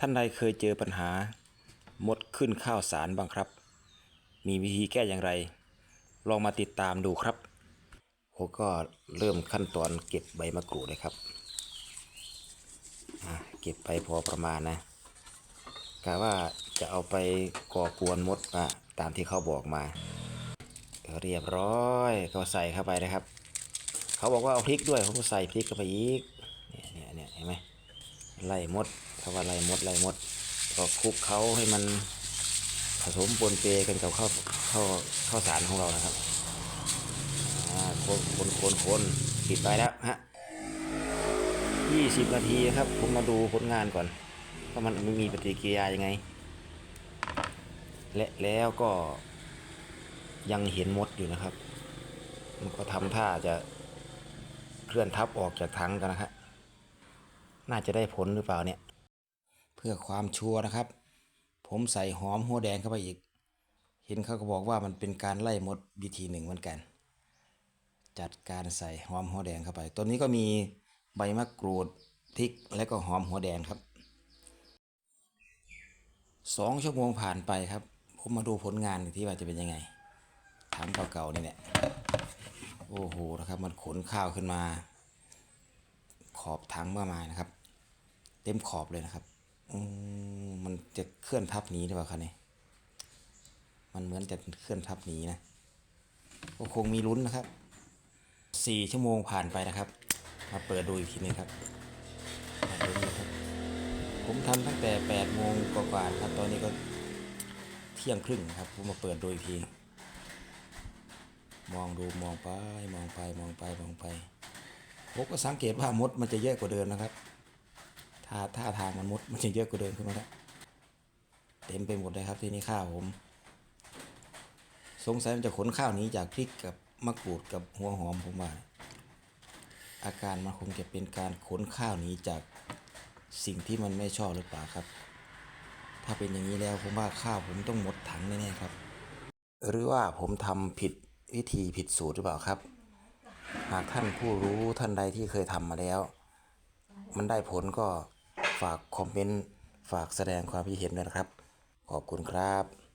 ท่านใดเคยเจอปัญหา มดขึ้นข้าวสารบ้างครับ มีวิธีแก้อย่างไร ลองมาติดตามดูครับผมก็เริ่มขั้นตอนเก็บใบมะกรูดเลยครับอะเก็บไปพอประมาณนะกะว่าจะเอาไปก่อกวนมดอะตามที่เขาบอกมา เรียบร้อยก็ใส่เข้าไปนะครับ เขาบอกว่าเอาพริกด้วยผมใส่พริกเข้าไปอีกเนี่ยเนี่ยเนี่ยเห็นไหม ไล่มดเขาว่าไล่มดไล่มด ก็คลุกเขาให้มันผสมปนเปกันกับข้าวข้าวข้าวสารของเรานะครับคนคนคนคนปิดไปแล้วฮะยี่สิบนาทีครับผมมาดูผลงานก่อนว่ามันมีปฏิกิริยายังไง และแล้วก็ยังเห็นมดอยู่นะครับ มันก็ทำท่าจะเคลื่อนทับออกจากถังกันนะครับ น่าจะได้ผลหรือเปล่าเนี่ย เพื่อความชัวร์นะครับ ผมใส่หอมหัวแดงเข้าไปอีก เห็นเขาก็บอกว่ามันเป็นการไล่มดวิธีหนึ่งเหมือนกัน จัดการใส่หอมหัวแดงเข้าไป ตัวนี้ก็มีใบมะกรูดพริกและก็หอมหัวแดงครับสองชั่วโมงผ่านไปครับ ผมมาดูผลงานที่ว่าจะเป็นยังไงถังเก่าๆนี่แหละโอ้โหนะครับ มันขนข้าวขึ้นมา อบถังเมื่อมานะครับ เต็มขอบเลยนะครับอืมันจะเคลื่อนทับหนีหรือเปล่าคะเนี่ยมันเหมือนจะเคลื่อนทับหนีนะก็คงมีลุ้นนะครับสี่ชั่วโมงผ่านไปนะครับ มาเปิดดูอีกทีนึงครับผมทำตั้งแต่แปดโมงกว่าๆครับ ตอนนี้ก็เที่ยงครึ่งครับ ผมมาเปิดดูอีกที มองดูมองไปมองไปมองไปมองไป ผมก็สังเกตว่ามดมันจะเยอะกว่าเดิมนะครับท่าท่าทางมันมดมันจะเยอะกว่าเดิมขึ้นมาแล้วเต็มไปหมดเลยครับที่นี่ข้าวผม สงสัยมันจะขนข้าวหนี้จากพริกกับมะกรูดกับหัวหอมผมว่าอาการมันคงจะเป็นการขนข้าวหนีจากสิ่งที่มันไม่ชอบหรือเปล่าครับ ถ้าเป็นอย่างนี้แล้วผมว่าข้าวผมต้องหมดถังแน่ๆครับ หรือว่าผมทำผิดวิธีผิดสูตรหรือเปล่าครับ หากท่านผู้รู้ท่านใดที่เคยทำมาแล้ว มันได้ผลก็ฝากคอมเมนต์ ฝากแสดงความคิดเห็นด้วยนะครับ ขอบคุณครับ